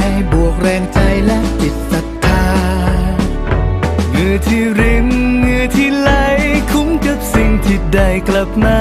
ย บวกแรงใจและจิตศรัทธาเงื่อที่ริมเงื่อที่ไหลคุ้มกับสิ่งที่ได้กลับมา